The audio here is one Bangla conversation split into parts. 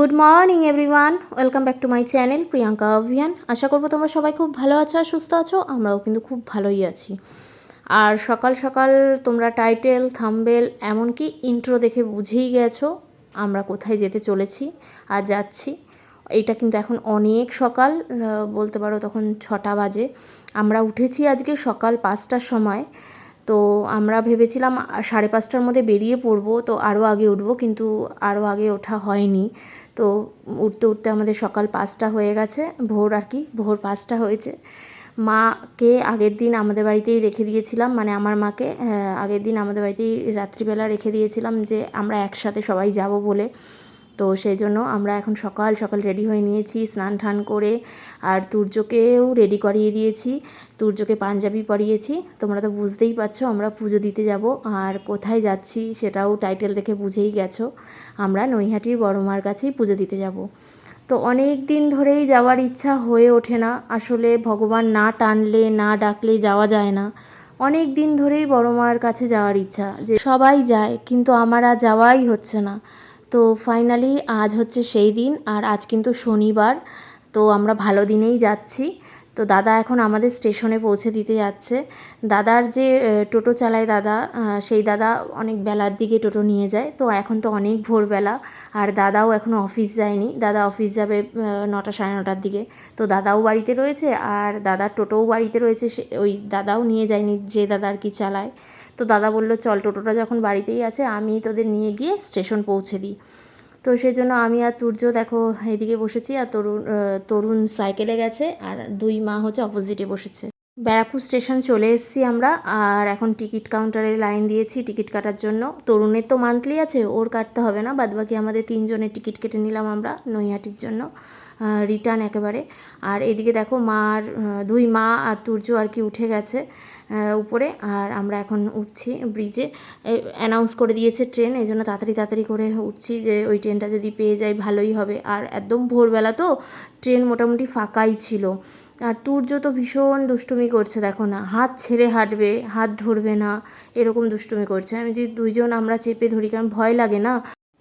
Good morning, everyone. Welcome back to my channel, Priyanka Abhiyan. আশা করব তোমরা সবাই খুব ভালো আছো আর সুস্থ আছো, আমরাও কিন্তু খুব ভালোই আছি। আর সকাল সকাল তোমরা টাইটেল, থাম্বেল, এমনকি ইন্ট্রো দেখে বুঝেই গেছো আমরা কোথায় যেতে চলেছি আর যাচ্ছি। এটা কিন্তু এখন অনেক সকাল বলতে পারো তখন ছটা বাজে। আমরা উঠেছি আজকে সকাল পাঁচটার সময়। তো আমরা ভেবেছিলাম সাড়ে পাঁচটার মধ্যে বেরিয়ে পড়ব, তো আরও আগে উঠবো, কিন্তু আরও আগে ওঠা হয়নি। তো উঠতে উঠতে আমাদের সকাল পাঁচটা হয়ে গেছে, ভোর আর কি, ভোর পাঁচটা হয়েছে। মাকে আগের দিন আমাদের বাড়িতেই রেখে দিয়েছিলাম মানে আমার মাকে আগের দিন আমাদের বাড়িতেই রাত্রিবেলা রেখে দিয়েছিলাম যে আমরা একসাথে সবাই যাব বলে। তো সেই জন্য আমরা এখন সকাল সকাল রেডি হয়ে নিয়েছি, স্নান টান করে। আর তুর্যকেও রেডি করিয়ে দিয়েছি। তুর্যকে পাঞ্জাবি পরিয়েছি। তোমরা তো বুঝতেই পারছ, আমরা পুজো দিতে যাব। আর কোথায় যাচ্ছি সেটাও টাইটেল দেখে বুঝেই গেছো। আমরা নৈহাটির বড় মার কাছেই পুজো দিতে যাব। তো অনেক দিন ধরেই যাওয়ার ইচ্ছা হয়ে ওঠে না। আসলে ভগবান না টানলে, না ডাকলে যাওয়া যায় না। অনেক দিন ধরেই বড় মার কাছে যাওয়ার ইচ্ছা যে সবাই যায়, কিন্তু আমার আর যাওয়াই হচ্ছে না। তো ফাইনালি আজ হচ্ছে সেই দিন আর আজ কিন্তু শনিবার, তো আমরা ভালো দিনেই যাচ্ছি। তো দাদা এখন আমাদের স্টেশনে পৌঁছে দিতে যাচ্ছে। দাদার যে টোটো চালায় দাদা সেই দাদা অনেক বেলার দিকে টোটো নিয়ে যায়। তো এখন তো অনেক ভোরবেলা আর দাদাও এখনও অফিস যায়নি। দাদা অফিস যাবে নটা সাড়ে নটার দিকে। তো দাদাও বাড়িতে রয়েছে আর দাদার টোটোও বাড়িতে রয়েছে। সে, ওই দাদাও নিয়ে যায়নি যে দাদা আর কি চালায়। তো দাদা বলল, চল, টোটোটা যখন বাড়িতেই আছে, আমি তোদের নিয়ে গিয়ে স্টেশন পৌঁছে দিই। তো সেই জন্য আমি আর তুর্য দেখো, এদিকে বসেছি আর তরুণ তরুণ সাইকেলে গেছে আর দুই মা হচ্ছে অপোজিটে বসেছে। ব্যারাকপুর স্টেশন চলে এসেছি আমরা আর এখন টিকিট কাউন্টারে লাইন দিয়েছি টিকিট কাটার জন্য। তরুণের তো মান্থলি আছে ওর কাটতে হবে না বাদবাকি আমাদের তিনজনের টিকিট কেটে নিলাম আমরা নৈহাটির জন্য রিটার্ন একেবারে। আর এদিকে দেখো মার আহ, দুই মা আর তুর্য আর কি উঠে গেছে উপরে আর আমরা এখন উঠছি ব্রিজে অ্যানাউন্স করে দিয়েছে ট্রেন এই জন্য তাড়াতাড়ি তাড়াতাড়ি করে উঠছি যে ওই ট্রেনটা যদি পেয়ে যাই ভালোই হবে। আর একদম ভোরবেলা তো ট্রেন মোটামুটি ফাঁকাই ছিল। আর তুর্য তো ভীষণ দুষ্টুমি করছে, দেখো না। হাত ছেড়ে হাঁটবে, হাত ধরবে না, এরকম দুষ্টুমি করছে। আমি যে দুইজন আমরা চেপে ধরি, কারণ ভয় লাগে না?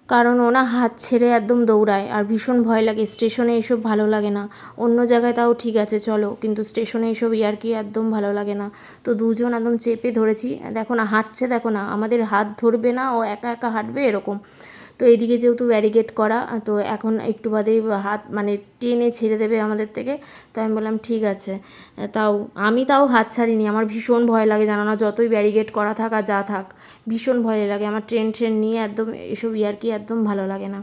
কারণ ওনা হাত ছেড়ে একদম দৌড়ায়, আর ভীষণ ভয় লাগে। স্টেশনে এসব ভালো লাগে না। অন্য জায়গায় তাও ঠিক আছে, চলো। কিন্তু স্টেশনে এসব ইয়ার্কি একদম ভালো লাগে না। তো দুজন একদম চেপে ধরেছি। দেখো না, হাঁটছে, দেখো না। আমাদের হাত ধরবে না, ও একা একা হাঁটবে, এরকম। তো এইদিকে যেহেতু ব্যারিকেড করা, তো এখন একটু বাদেই হাত মানে টেনে ছেড়ে দেবে আমাদের থেকে। তো আমি বললাম, ঠিক আছে। তাও আমি তাও হাত ছাড়িনি। আমার ভীষণ ভয় লাগে, জানো না, যতই ব্যারিকেড করা থাক আর যা থাক, ভীষণ ভয় লাগে। আমার ট্রেন ট্রেন নিয়ে একদম এসব ইয়ার্কি একদম ভালো লাগে না।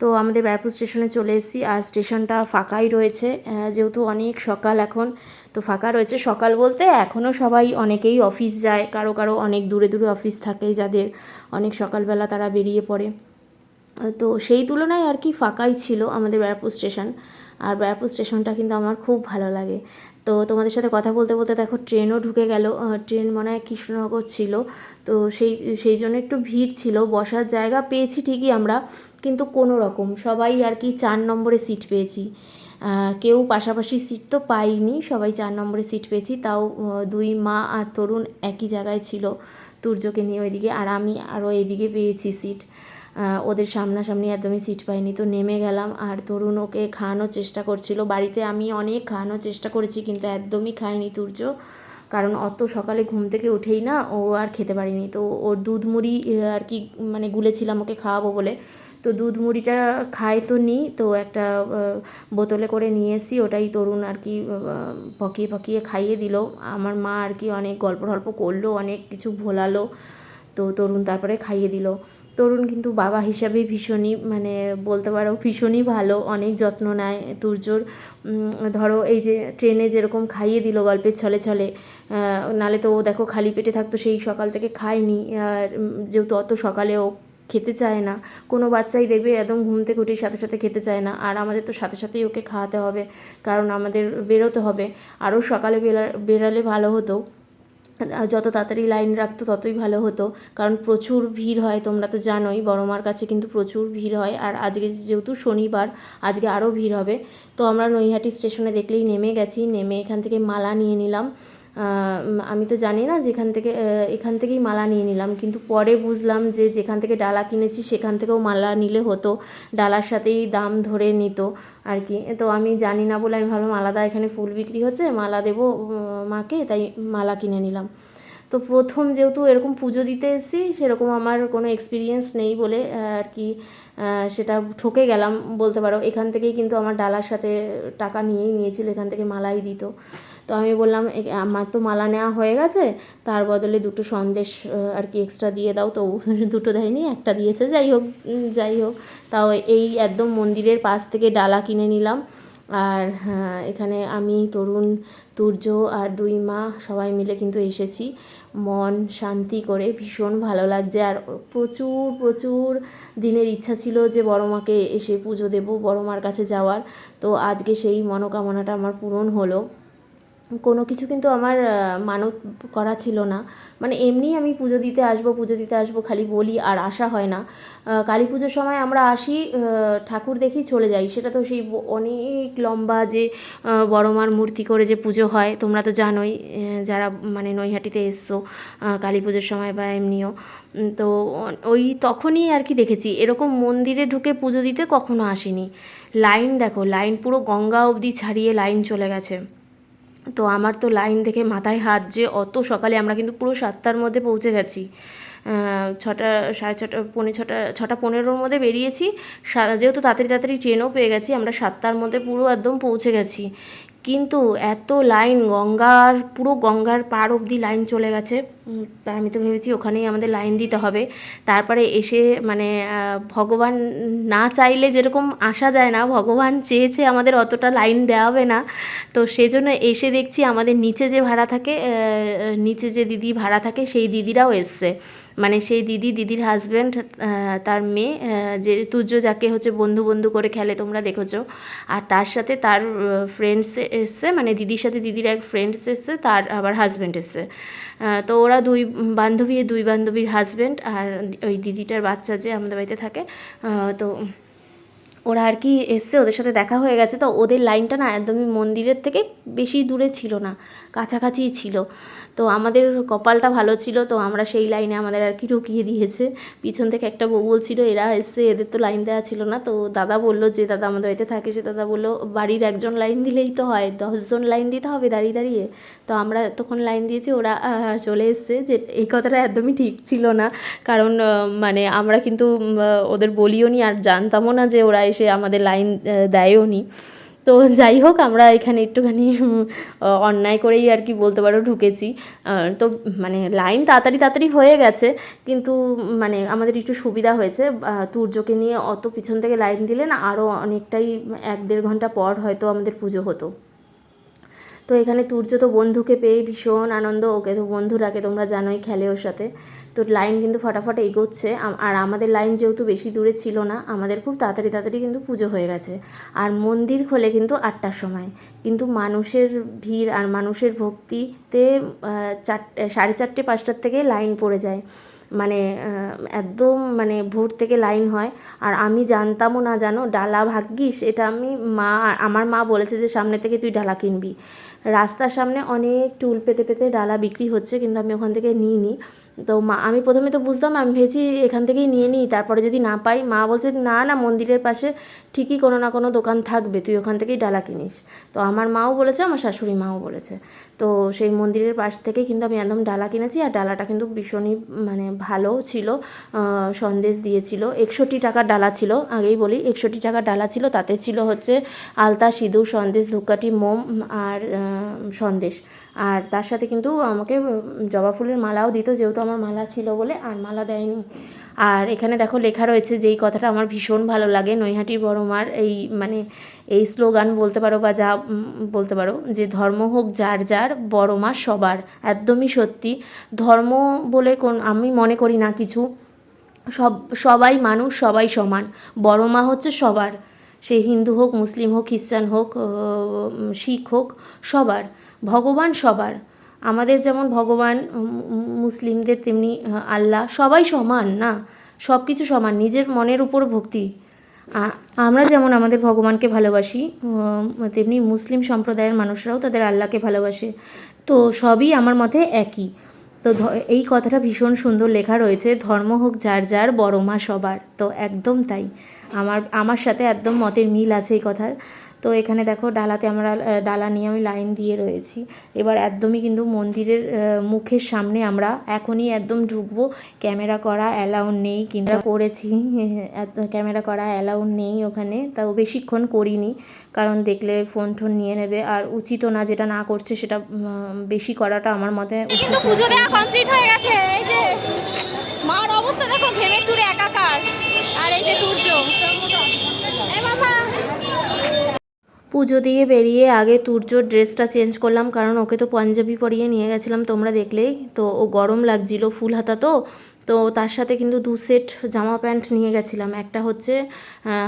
তো আমাদের ব্যারাকপুর স্টেশনে চলে এসেছি। আর স্টেশনটা ফাঁকাই রয়েছে। যেহেতু অনেক সকাল এখন, তো ফাঁকা রয়েছে সকাল বলতে। এখনও সবাই অনেকেই অফিস যায়। কারও কারও অনেক দূরে দূরে অফিস থাকে যাদের। অনেক সকালবেলা তারা বেরিয়ে পড়ে। তো সেই তুলনায় আর কি ফাঁকাই ছিল আমাদের ব্যারাকপুর স্টেশন। আর ব্যারাকপুর স্টেশনটা কিন্তু আমার খুব ভালো লাগে। তো তোমাদের সাথে কথা বলতে বলতে দেখো ট্রেনও ঢুকে গেল। ট্রেন মনে হয় কৃষ্ণনগর ছিল। তো সেই সেই জন্য একটু ভিড় ছিল। বসার জায়গা পেয়েছি ঠিকই আমরা, কিন্তু কোনো রকম। সবাই আর কি চার নম্বরে সিট পেয়েছি। কেউ পাশাপাশি সিট তো পাইনি। সবাই চার নম্বরে সিট পেয়েছি। তাও দুই মা আর তরুণ একই জায়গায় ছিল। তুর্যকে নিয়ে ওইদিকে। আর আমি আরও এদিকে পেয়েছি সিট। ওদের সামনাসামনি একদমই সিট পাইনি। তো নেমে গেলাম আর তরুণ ওকে খাওয়ানোর চেষ্টা করছিল। বাড়িতে আমি অনেক খাওয়ানোর চেষ্টা করেছি কিন্তু একদমই খায়নি তুর্য। কারণ অত সকালে ঘুম থেকে উঠেই না ও আর খেতে পারিনি। তো ওর দুধ মুড়ি আর কি মানে গুলেছিলাম ওকে খাওয়াবো বলে। তো দুধ মুড়িটা খায় তো নিই তো একটা বোতলে করে নিয়ে এসি ওটাই তরুণ আর কি পকিয়ে পকিয়ে খাইয়ে দিল। আমার মা আর কি অনেক গল্প টল্প করল, অনেক কিছু ভোলালো। তো তরুণ তারপরে খাইয়ে দিল। তরুণ কিন্তু বাবা হিসাবে ভীষণই মানে বলতে পারো ভীষণই ভালো, অনেক যত্ন নেয় তুর্যর। ধরো এই যে ট্রেনে যেরকম খাইয়ে দিল গল্পের ছলে ছলে নালে তো ও দেখো খালি পেটে থাকতো, সেই সকাল থেকে খায়নি। আর যেহেতু অত সকালে ও খেতে চায় না, কোনো বাচ্চাই দেখবে একদম ঘুম থেকে উঠেই সাথে সাথে খেতে চায় না। আর আমাদের তো সাথে সাথেই ওকে খাওয়াতে হবে, কারণ আমাদের বেরোতে হবে। আরও সকালে বেরা বেরালে ভালো হতো। যত তাড়াতাড়ি লাইন রাখতো ততই ভালো হতো। কারণ প্রচুর ভিড় হয়, তোমরা তো জানোই, বড় মার কাছে কিন্তু প্রচুর ভিড় হয়। আর আজকে যেহেতু শনিবার, আজকে আরও ভিড় হবে। তো আমরা নৈহাটি স্টেশনে দেখলেই নেমে গেছি, নেমে এখান থেকে মালা নিয়ে নিলাম। আমি তো জানি না যেখান থেকে এখান থেকেই মালা নিয়ে নিলাম। কিন্তু পরে বুঝলাম যে যেখান থেকে ডালা কিনেছি সেখান থেকেও মালা নিলে হতো, ডালার সাথেই দাম ধরে নিত আর কি। তো আমি জানি না বলে আমি ভাবলাম আলাদা এখানে ফুল বিক্রি হচ্ছে, মালা দেবো মাকে, তাই মালা কিনে নিলাম। তো প্রথম যেহেতু এরকম পুজো দিতে এসেছি, সেরকম আমার কোনো এক্সপিরিয়েন্স নেই বলে আর কি সেটা ঠকে গেলাম বলতে পারো। এখান থেকেই কিন্তু আমার ডালার সাথে টাকা নিয়েই নিয়েছিল, এখান থেকে মালাই দিত। তো আমি বললাম "এ- আমার তো মালা নেওয়া হয়ে গেছে তার বদলে দুটো সন্দেশ আর কি এক্সট্রা দিয়ে দাও। তো দুটো দেয়নি একটা দিয়েছে। যাই হোক যাই হোক তাও এই একদম মন্দিরের পাশ থেকে ডালা কিনে নিলাম। আর হ্যাঁ, এখানে আমি তরুণ তুর্য আর দুই মা সবাই মিলে কিন্তু এসেছি। মন শান্তি করে ভীষণ ভালো লাগছে। আর প্রচুর প্রচুর দিনের ইচ্ছা ছিল যে বড় মাকে এসে পুজো দেবো বড় মার কাছে যাওয়ার। তো আজকে সেই মনোকামনাটা আমার পূরণ হলো। কোনো কিছু কিন্তু আমার মানত করা ছিল না। মানে এমনি আমি পুজো দিতে আসব, পুজো দিতে আসব, খালি বলি আর আসা হয় না। কালী পুজোর সময় আমরা আসি ঠাকুর দেখি চলে যাই। সেটা তো সেই অনেক লম্বা যে বড়মার মূর্তি করে যে পুজো হয়, তোমরা তো জানোই যারা মানে নৈহাটিতে এসছো কালী পুজোর সময় বা এমনিও। তো ওই তখনই আর কি দেখেছি। এরকম মন্দিরে ঢুকে পুজো দিতে কখনো আসিনি। লাইন দেখো, লাইন পুরো গঙ্গা অবধি ছাড়িয়ে লাইন চলে গেছে। তো আমার তো লাইন দেখে মাথায় হাত যে অত সকালে আমরা কিন্তু পুরো সাতটার মধ্যে পৌঁছে গেছি। ছটা, সাড়ে ছটা, পৌনে ছটা ছটা পনেরোর মধ্যে বেরিয়েছি। যেহেতু তাড়াতাড়ি তাড়াতাড়ি ট্রেনও পেয়ে গেছি, আমরা সাতটার মধ্যে পুরো একদম পৌঁছে গেছি। কিন্তু এত লাইন গঙ্গার, পুরো গঙ্গার পার অবধি লাইন চলে গেছে। তা আমি তো ভেবেছি ওখানেই আমাদের লাইন দিতে হবে। তারপরে এসে মানে ভগবান না চাইলে যেরকম আসা যায় না, ভগবান চেয়েছে আমাদের অতটা লাইন দেওয়া হবে না। তো সেই জন্য এসে দেখছি আমাদের নিচে যে ভাড়া থাকে নিচে যে দিদি ভাড়া থাকে, সেই দিদিরাও এসছে। মানে সেই দিদি, দিদির হাজব্যান্ড তার মেয়ে যে তুর্য যাকে হচ্ছে বন্ধু বন্ধু করে খেলে তোমরা দেখেছ। আর তার সাথে তার ফ্রেন্ডস এসছে মানে দিদির সাথে দিদির এক ফ্রেন্ডস এসছে, তার আবার হাজব্যান্ড এসছে। তো ওরা দুই বান্ধবী, দুই বান্ধবীর হাজব্যান্ড আর ওই দিদিটার বাচ্চা যে আমাদের বাড়িতে থাকে তো ওরা আর কি এসছে, ওদের সাথে দেখা হয়ে গেছে। তো ওদের লাইনটা না একদমই মন্দিরের থেকে বেশি দূরে ছিল না কাছাকাছিই ছিল। তো আমাদের কপালটা ভালো ছিল, তো আমরা সেই লাইনে আমাদের আর কি ঢুকিয়ে দিয়েছে। পিছন থেকে একটা বউ বলছিল এরা এসছে, এদের তো লাইন দেওয়া ছিল না। তো দাদা বলল যে, দাদা আমাদের বাড়িতে থাকে সে দাদা বলল, বাড়ির একজন লাইন দিলেই তো হয়, দশজন লাইন দিতে হবে দাঁড়িয়ে দাঁড়িয়ে। তো আমরা তখন লাইন দিয়েছি, ওরা চলে এসছে যে, এই কথাটা একদমই ঠিক ছিল না। কারণ মানে আমরা কিন্তু ওদের বলিও নি আর জানতামও না যে ওরা এসে আমাদের লাইন দেয়ও নি তো যাই হোক, আমরা এখানে একটুখানি অন্যায় করেই আর কি বলতে পারো, ঢুকেছি। তো মানে লাইন তাড়াতাড়ি তাড়াতাড়ি হয়ে গেছে। কিন্তু মানে আমাদের একটু সুবিধা হয়েছে। তুর্যকে নিয়ে অত পিছন থেকে লাইন দিলে না আরও অনেকটাই, এক দেড় ঘণ্টা পর হয়তো আমাদের পুজো হতো। তো এখানে তুর্য তো বন্ধুকে পেয়ে ভীষণ আনন্দ। ওকে তো বন্ধু রাখে তোমরা জানোই খেলে ওর সাথে। তো লাইন কিন্তু ফটাফট এগোচ্ছে। আর আমাদের লাইন যেহেতু বেশি দূরে ছিল না, আমাদের খুব তাড়াতাড়ি তাড়াতাড়ি কিন্তু পুজো হয়ে গেছে। আর মন্দির খোলে কিন্তু আটটার সময়। কিন্তু মানুষের ভিড় আর মানুষের ভক্তিতে চার, সাড়ে চারটে, পাঁচটার থেকে লাইন পড়ে যায়। মানে একদম মানে ভোর থেকে লাইন হয়। আর আমি জানতামও না জানো, ডালা ভাগ্যিস, এটা আমি মা, আমার মা বলেছে যে সামনে থেকে তুই ডালা কিনবি। রাস্তার সামনে অনেক টুল পেতে পেতে ডালা বিক্রি হচ্ছে, কিন্তু আমি ওখান থেকে নিই নিইনি। তো মা, আমি প্রথমে তো বুঝতাম, আমি ভেবেছি এখান থেকেই নিয়ে নিই, তারপরে যদি না পাই, মা বলছে, না না, মন্দিরের পাশে ঠিকই কোনো না কোনো দোকান থাকবে, তুই ওখান থেকেই ডালা কিনিস। তো আমার মাও বলেছে, আমার শাশুড়ি মাও বলেছে। তো সেই মন্দিরের পাশ থেকে কিন্তু আমি একদম ডালা কিনেছি, আর ডালাটা কিন্তু ভীষণই মানে ভালো ছিল সন্দেশ দিয়েছিল। একষট্টি টাকার ডালা ছিল, আগেই বলি, একষট্টি টাকার ডালা ছিল, তাতে ছিল হচ্ছে আলতা, সিঁদুর, সন্দেশ, ধূপকাঠি, মোম আর সন্দেশ। আর তার সাথে কিন্তু আমাকে জবা ফুলের মালাও দিত, যেহেতু আমার মালা ছিল বলে আর মালা দেয়নি। আর এখানে দেখো লেখা রয়েছে যেই কথাটা আমার ভীষণ ভালো লাগে। নৈহাটি বড়মার এই মানে এই স্লোগান বলতে পারো বা যা বলতে পারো যে ধর্ম হোক যার যার, বড়মা সবার, একদমই সত্যি। ধর্ম বলে কোন আমি মনে করি না কিছু। সব, সবাই মানুষ, সবাই সমান। বড় মা হচ্ছে সবার। সে হিন্দু হোক, মুসলিম হোক, খ্রিস্টান হোক শিখ হোক, সবার। ভগবান সবার। আমাদের যেমন ভগবান মুসলিমদের তেমনি আল্লাহ সবাই সমান না? সব কিছু সমান, নিজের মনের উপর ভক্তি। আমরা যেমন আমাদের ভগবানকে ভালোবাসি তেমনি মুসলিম সম্প্রদায়ের মানুষরাও তাদের আল্লাহকে ভালোবাসে। তো সবই আমার মতে একই। তো এই কথাটা ভীষণ সুন্দর লেখা রয়েছে, ধর্ম হোক যার যার, বড় মা সবার। তো একদম তাই। আমার আমার সাথে একদম মতের মিল আছে এই কথার। তো এখানে দেখো ডালাতে আমরা ডালা নিয়ে আমি লাইন দিয়ে রয়েছি। এবার একদমই কিন্তু মন্দিরের মুখের সামনে আমরা এখনই একদম ঢুকবো। ক্যামেরা করা অ্যালাউ নেই, কিন্তু করেছি। ক্যামেরা করা অ্যালাউ নেই ওখানে, তাও বেশিক্ষণ করিনি। কারণ দেখলে ফোন টোন নিয়ে নেবে। আর উচিতও না যেটা না করছে সেটা বেশি করাটা আমার মতে কমপ্লিট হয়ে গেছে, এই যে। মার অবস্থা দেখো ঘেমে চুরে একাকার আর এই যে সূর্য এই মাথা পুজো দিয়ে বেরিয়ে আগে তুর্যর ড্রেসটা চেঞ্জ করলাম, কারণ ওকে তো পাঞ্জাবি পরিয়ে নিয়ে গেছিলাম তোমরা দেখলেই। তো ও গরম লাগছিল ফুল হাতা তো তো তার সাথে কিন্তু দু সেট জামা প্যান্ট নিয়ে গেছিলাম। একটা হচ্ছে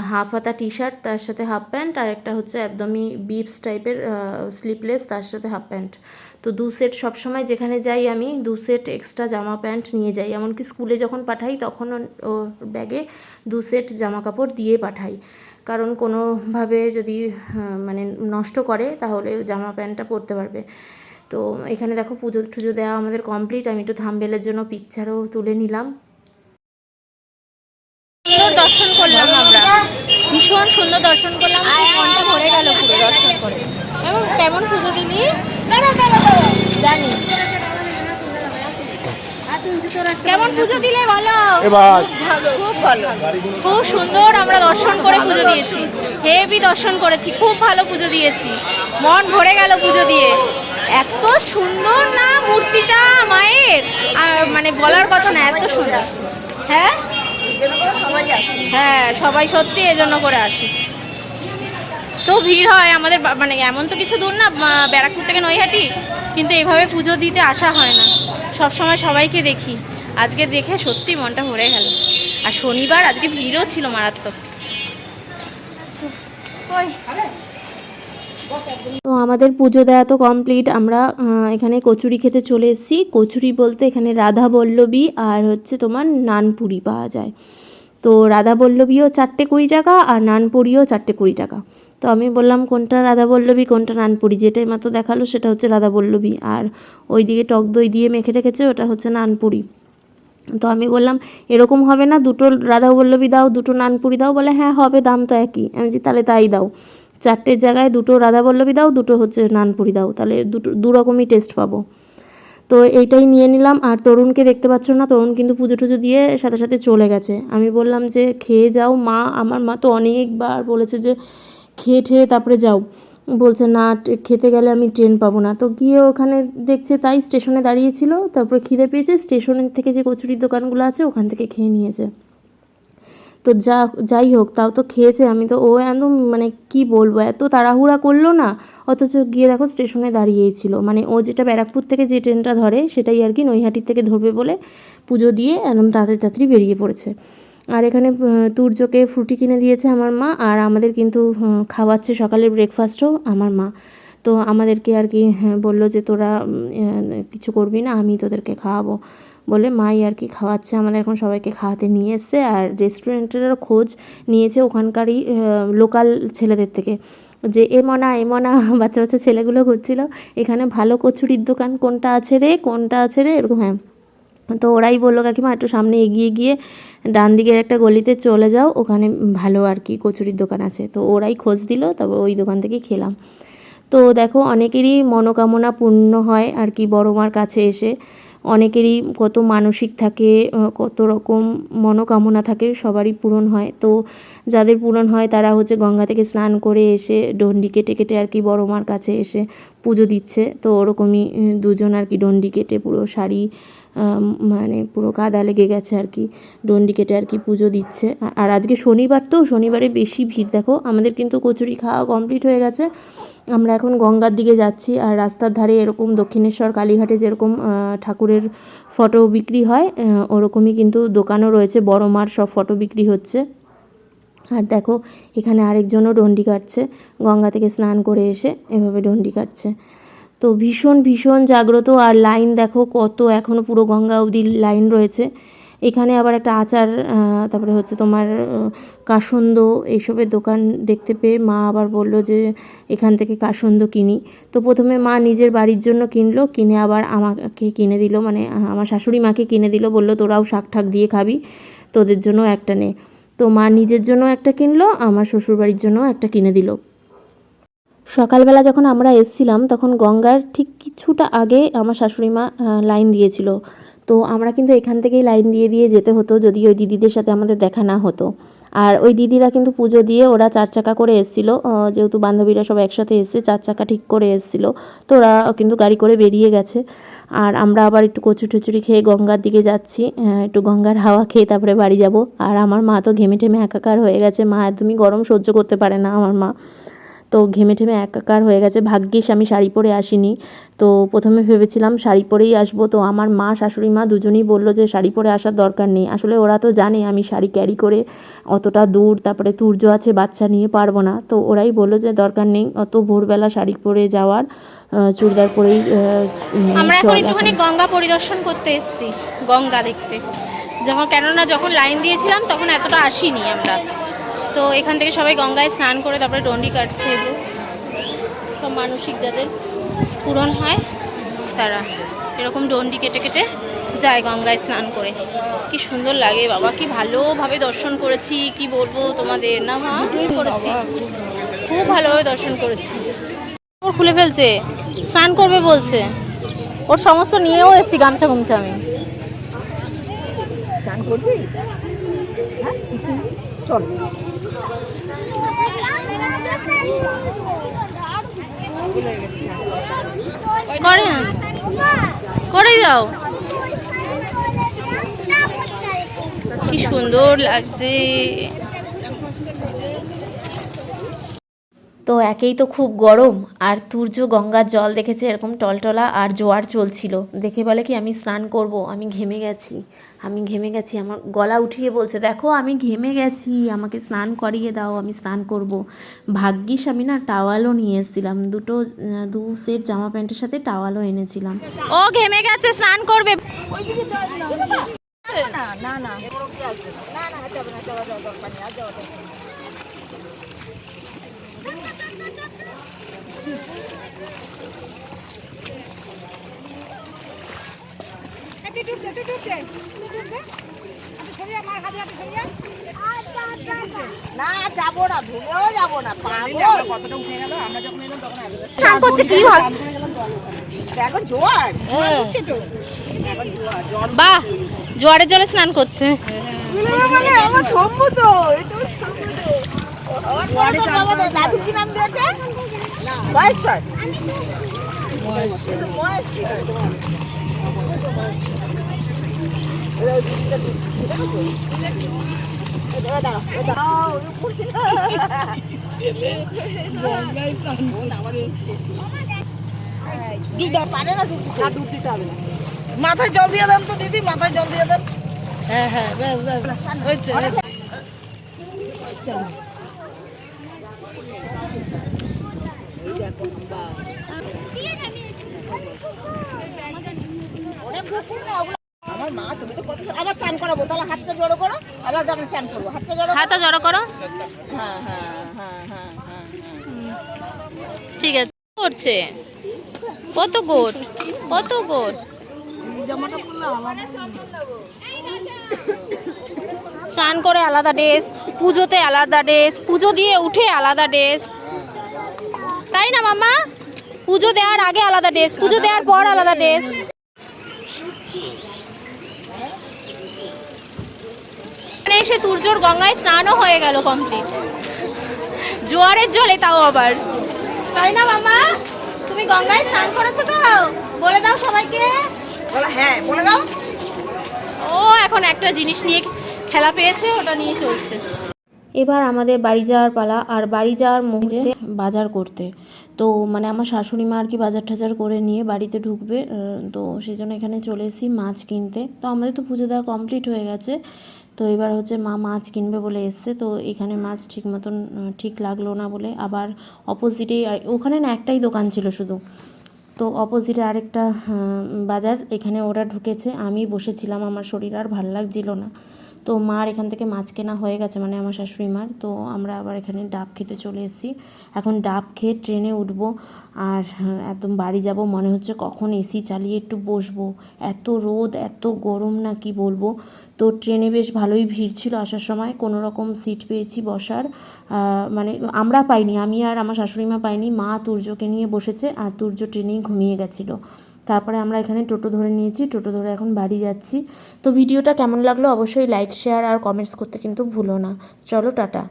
হাফ হাতা টি শার্ট তার সাথে হাফ প্যান্ট, আর একটা হচ্ছে একদমই বিপস টাইপের স্লিপলেস তার সাথে হাফ প্যান্ট। তো দু সেট সবসময় যেখানে যাই আমি, দু সেট এক্সট্রা জামা প্যান্ট নিয়ে যাই। এমনকি স্কুলে যখন পাঠাই, তখন ও ব্যাগে দু সেট জামা কাপড় দিয়ে পাঠাই। কারণ কোনোভাবে যদি মানে নষ্ট করে তাহলে জামা প্যান্টটা পরতে পারবে। তো এখানে দেখো পুজো টুজো দেওয়া আমাদের কমপ্লিট আমি একটু থাম্বেলের জন্য পিকচারও তুলে নিলাম। দর্শন করলাম আমরা। ভীষণ সুন্দর দর্শন করলাম মনটা দর্শন করে। কেমন পুজো দিলি? জানি। কেমন পুজো দিলে বলো? এবার। খুব ভালো। খুব সুন্দর আমরা দর্শন করে পুজো দিয়েছি। হেভি দর্শন করেছি খুব ভালো পুজো দিয়েছি। মন ভরে গেল পুজো দিয়ে। এত সুন্দর না মূর্তিটা মায়ের? আর মানে বলার কথা না এত সুন্দর। হ্যাঁ? হ্যাঁ সবাই সত্যি এজন্য করে আসে। তো ভিড় হয় আমাদের মানে এমন তো কিছু দূর না ব্যারাকপুর থেকে নৈহাটি, কিন্তু এভাবে পুজো দিতে আসা হয় না। সব সময় সবাইকে দেখি। আজকে দেখে সত্যি মনটা ভরে গেল। আর শনিবার আজকে ভিড়ও ছিল মারাত্মক। তো আমাদের পুজো দেওয়া তো কমপ্লিট। আমরা এখানে কচুরি খেতে চলে এসেছি। কচুরি বলতে এখানে রাধা বল্লবী আর হচ্ছে তোমার নানপুরি পাওয়া যায়। তো রাধা বল্লবীও চারটে কুড়ি টাকা আর নানপুরিও চারটে কুড়ি টাকা। তো আমি বললাম, কোনটা রাধা বল্লবী কোনটা নানপুরি? যেটাই মাত্র দেখাল সেটা হচ্ছে রাধা বল্লবী আর ওই দিকে টক দই দিয়ে মেখে রেখেছে, ওটা হচ্ছে নানপুরি। তো আমি বললাম, এরকম হবে না, দুটো রাধা বল্লবী দাও, দুটো নানপুরি দাও। বলে হ্যাঁ হবে, দাম তো একই। আমি বলছি, তাহলে তাই দাও। চারটের জায়গায় দুটো রাধা বল্লবী দাও, দুটো হচ্ছে নানপুরি দাও। তাহলে দুটো, দু রকমই টেস্ট পাবো। তো এইটাই নিয়ে নিলাম। আর তরুণকে দেখতে পাচ্ছ না, তরুণ কিন্তু পুজো টুজো দিয়ে সাথে সাথে চলে গেছে। আমি বললাম যে, খেয়ে যাও, মা, আমার মা তো অনেকবার বলেছে যে খেয়ে ঠেয়ে তারপরে যাও। বলছে, না খেতে গেলে আমি ট্রেন পাবো না। তো গিয়ে ওখানে দেখছে তাই স্টেশনে দাঁড়িয়েছিল। তারপরে খিদে পেয়েছে স্টেশনের থেকে যে কচুরির দোকানগুলো আছে, ওখান থেকে খেয়ে নিয়েছে। তো যা, যাই হোক, তাও তো খেয়েছে। আমি তো, ও একদম মানে কি বলব, এত তাড়াহুড়া করল না। অথচ গিয়ে দেখো স্টেশনে দাঁড়িয়েই ছিল মানে ও যেটা ব্যারাকপুর থেকে যে ট্রেনটা ধরে, সেটাই আর কি নৈহাটির থেকে ধরবে বলে পুজো দিয়ে একদম তাড়াতাড়ি তাড়াতাড়ি বেরিয়ে পড়েছে। আর এখানে তুর্যকে ফ্রুটি কিনে দিয়েছে আমার মা আর আমাদের কিন্তু খাওয়াচ্ছে সকালের ব্রেকফাস্টও আমার মা। তো আমাদেরকে আর কি হ্যাঁ, বলল যে তোরা কিছু করবি না আমি তোদেরকে খাওয়াবো বলে মাই আর কি খাওয়াচ্ছে। আমাদের এখন সবাইকে খাওয়াতে নিয়ে এসছে আর রেস্টুরেন্টেরও খোঁজ নিয়েছে ওখানকারই লোকাল ছেলেদের থেকে যে এ মনা এ মনা। বাচ্চা বাচ্চা ছেলেগুলো ঘুরছিল এখানে ভালো কচুরির দোকান কোনটা আছে রে? কোনটা আছে রে? এরকম হ্যাঁ। তো ওরাই বলল কাকিমা একটু সামনে এগিয়ে গিয়ে ডান দিকের একটা গলিতে চলে যাও, ওখানে ভালো আর কি কচুরির দোকান আছে। তো ওরাই খোঁজ দিল তারপর ওই দোকান থেকেই খেলাম। তো দেখো, অনেকেরই মনোকামনা পূর্ণ হয় আর কি বড় মার কাছে এসে। অনেকেরই কত মানসিক থাকে কত রকম মনোকামনা থাকে, সবারই পূরণ হয়। তো যাদের পূরণ হয়, তারা হচ্ছে গঙ্গা থেকে স্নান করে এসে ডন্ডি কেটে কেটে আর কি বড় মার কাছে এসে পুজো দিচ্ছে। তো ওরকমই দুজন আর কি ডন্ডি কেটে পুরো শাড়ি মানে পুরো কাদা লেগে গেছে আর কি। ডন্ডি কেটে আর কি পুজো দিচ্ছে। আর আজকে শনিবার তো, শনিবারে বেশি ভিড়। দেখো, আমাদের কিন্তু কচুরি খাওয়া কমপ্লিট হয়ে গেছে। আমরা এখন গঙ্গার দিকে যাচ্ছি আর রাস্তার ধারে এরকম দক্ষিণেশ্বর, কালীঘাটে যেরকম ঠাকুরের ফটো বিক্রি হয় ওরকমই কিন্তু দোকানও রয়েছে। বড় মার সব ফটো বিক্রি হচ্ছে। আর দেখো, এখানে আরেকজনও ডন্ডি কাটছে গঙ্গা থেকে স্নান করে এসে এভাবে ডন্ডি কাটছে তো ভীষণ ভীষণ জাগ্রত। আর লাইন দেখো কত এখনও পুরো গঙ্গা অবধি লাইন রয়েছে। এখানে আবার একটা আচার তারপরে হচ্ছে তোমার কাসন্দ এইসবের দোকান দেখতে পেয়ে মা আবার বলল যে এখান থেকে কাসন্দ কিনি। তো প্রথমে মা নিজের বাড়ির জন্য কিনলো, কিনে আবার আমাকে কিনে দিল মানে আমার শাশুড়ি মাকে কিনে দিল, বলল তোরাও শাক ঠাক দিয়ে খাবি, তোদের জন্য একটা নে। তো মা নিজের জন্য একটা কিনলো, আমার শ্বশুরবাড়ির জন্য একটা কিনে দিল। সকালবেলা যখন আমরা এসছিলাম, তখন গঙ্গার ঠিক কিছুটা আগে আমার শাশুড়ি মা লাইন দিয়েছিল। তো আমরা কিন্তু এখান থেকেই লাইন দিয়ে দিয়ে যেতে হতো, যদি ওই দিদিদের সাথে আমাদের দেখা না হতো। আর ওই দিদিরা কিন্তু পুজো দিয়ে ওরা চার চাকা করে এসেছিল। যেহেতু বান্ধবীরা সব একসাথে এসে চার চাকা ঠিক করে এসেছিল। তো ওরা কিন্তু গাড়ি করে বেরিয়ে গেছে। আর আমরা আবার একটু কচু টচুরি খেয়ে গঙ্গার দিকে যাচ্ছি। একটু গঙ্গার হাওয়া খেয়ে তারপরে বাড়ি যাব। আর আমার মা তো ঘেমে টেমে একাকার হয়ে গেছে। মা একদমই গরম সহ্য করতে পারে না আমার মা। তো ঘেমে ঠেমে একাকার হয়ে গেছে। ভাগ্যিস আমি শাড়ি পরে আসিনি। তো প্রথমে ভেবেছিলাম শাড়ি পরেই আসব। তো আমার মা শাশুড়ি মা দুজনেই বলল যে শাড়ি পরে আসার দরকার নেই। আসলে ওরা তো জানে আমি শাড়ি ক্যারি করে অতটা দূর তারপরে তুর্য আছে বাচ্চা নিয়ে পারব না। তো ওরাই বলল যে দরকার নেই অত ভোরবেলা শাড়ি পরে যাওয়ার চুড়িদার পরেই আহ, আমরা এখন একটুখানি গঙ্গা পরিদর্শন করতে এসেছি গঙ্গা দেখতে। যখন কেননা যখন লাইন দিয়েছিলাম তখন এতটা আসিনি আমরা। তো এখান থেকে সবাই গঙ্গায় স্নান করে তারপরে ডন্ডি কাটছে যে সব মানসিক যাদের পূরণ হয়, তারা এরকম ডন্ডি কেটে কেটে যায় গঙ্গায় স্নান করে। কি সুন্দর লাগে বাবা, কি ভালোভাবে দর্শন করেছি, কি বলব তোমাদের, না মা? করেছি। খুব ভালোভাবে দর্শন করেছি। ওর খুলে ফেলছে, স্নান করবে বলছে। ওর সমস্ত নিয়েও এসছি গামছা গুমছা আমি। চান করবি? হ্যাঁ? চল। করে করে যাও কি সুন্দর লাগছে। তো একেই তো খুব গরম, আর তুর্য গঙ্গার জল দেখেছে এরকম টলটলা আর জোয়ার চলছিল। দেখে বলে কি আমি স্নান করব, আমি ঘেমে গেছি। আমি ঘেমে গেছি আমার গলা উঠিয়ে বলছে দেখো আমি ঘেমে গেছি আমাকে স্নান করিয়ে দাও আমি স্নান করব ভাগ্যিস আমি না টাওয়ালও নিয়ে এসেছিলাম দুটো দু সেট জামা প্যান্টের সাথে টাওয়ালও এনেছিলাম ও ঘেমে গেছে স্নান করবে না না না না না যাবে না যাওয়া যাওয়া দরকার নেই আর যাওয়া দরকার নেই। দে, দে, দে। সরিয়ে, হাতে হাতে সরিয়ে। না যাব না ভুলেও যাব না পাগল। স্নান করছে কি ভাব? এখন জোয়ার? জোয়ার তো। এখন জোয়ার জল বাহ জোয়ারের জলে স্নান করছে। মানে আমার তো তো দাদু কি নাম দিয়েছে? মাথায় জল দিয়ে দেন তো দিদি মাথায় জল দিয়ে দেন। হ্যাঁ হ্যাঁ হয়েছে। আমার মা তুমি তো কত আবার চান করাবো তাহলে হাতটা জড়ো করো আবার আমরা চান করব হাতটা জড়ো করো। হাতটা জড়ো করো। হ্যাঁ হ্যাঁ হ্যাঁ হ্যাঁ হ্যাঁ। ঠিক আছে। করছে? কত গোট? কত গোট? স্নান করে আলাদা ড্রেস পুজোতে আলাদা ড্রেস পুজো দিয়ে উঠে আলাদা ড্রেস। তাই না মামা পুজো দেওয়ার আগে আলাদা ড্রেস পুজো দেওয়ার পর আলাদা ড্রেস। এসে তুর্যর গঙ্গায় স্নানও হয়ে গেল কমপ্লিট জোয়ারের জলে তাও আবার। তাই না মামা? তুমি গঙ্গায় স্নান করেছ তো? বলে দাও সবাইকে। হ্যাঁ বলে দাও। ও এখন একটা জিনিস নিয়ে খেলা পেয়েছে ওটা নিয়ে চলছে। এবার আমাদের বাড়ি যাওয়ার পালা আর বাড়ি যাওয়ার মুহূর্তে বাজার করতে। তো মানে আমার শাশুড়ি মা আর কি বাজার টাজার করে নিয়ে বাড়িতে ঢুকবে তো সেই জন্য এখানে চলে এসেছি মাছ কিনতে। তো আমাদের তো পুজো দেওয়া কমপ্লিট হয়ে গেছে। তো এবার হচ্ছে মা মাছ কিনবে বলে এসছে, তো এখানে মাছ ঠিক মতন ঠিক লাগল না বলে আবার অপোজিটেই ওখানে না একটাই দোকান ছিল শুধু। তো অপোজিটে আরেকটা বাজার, এখানে ওরা ঢুকেছে, আমি বসেছিলাম, আমার শরীর আর ভালো লাগছিল না। তো মার এখান থেকে মাছ কেনা হয়ে গেছে মানে আমার শাশুড়ি মার, তো আমরা আবার এখানে ডাব খেতে চলে এসেছি। এখন ডাব খেয়ে ট্রেনে উঠব, আর একদম বাড়ি যাব, মনে হচ্ছে কখন এসি চালিয়ে একটু বসবো। এত রোদ, এত গরম না কি বলব? তো ট্রেনে বেশ ভালোই ভিড় ছিল আসার সময়। কোনো রকম সিট পেয়েছি বসার। মানে আমরা পাইনি, আমি আর আমার শাশুড়ি মা পাইনি। মা তুর্যকে নিয়ে বসেছে আর তুর্য ট্রেনেই ঘুমিয়ে গেছিল। তারপরে আমরা এখানে টোটো ধরে নিয়েছি, টোটো ধরে এখন বাড়ি যাচ্ছি। তো ভিডিওটা কেমন লাগল অবশ্যই লাইক শেয়ার আর কমেন্টস করতে কিন্তু ভুলো না। চলো, টাটা।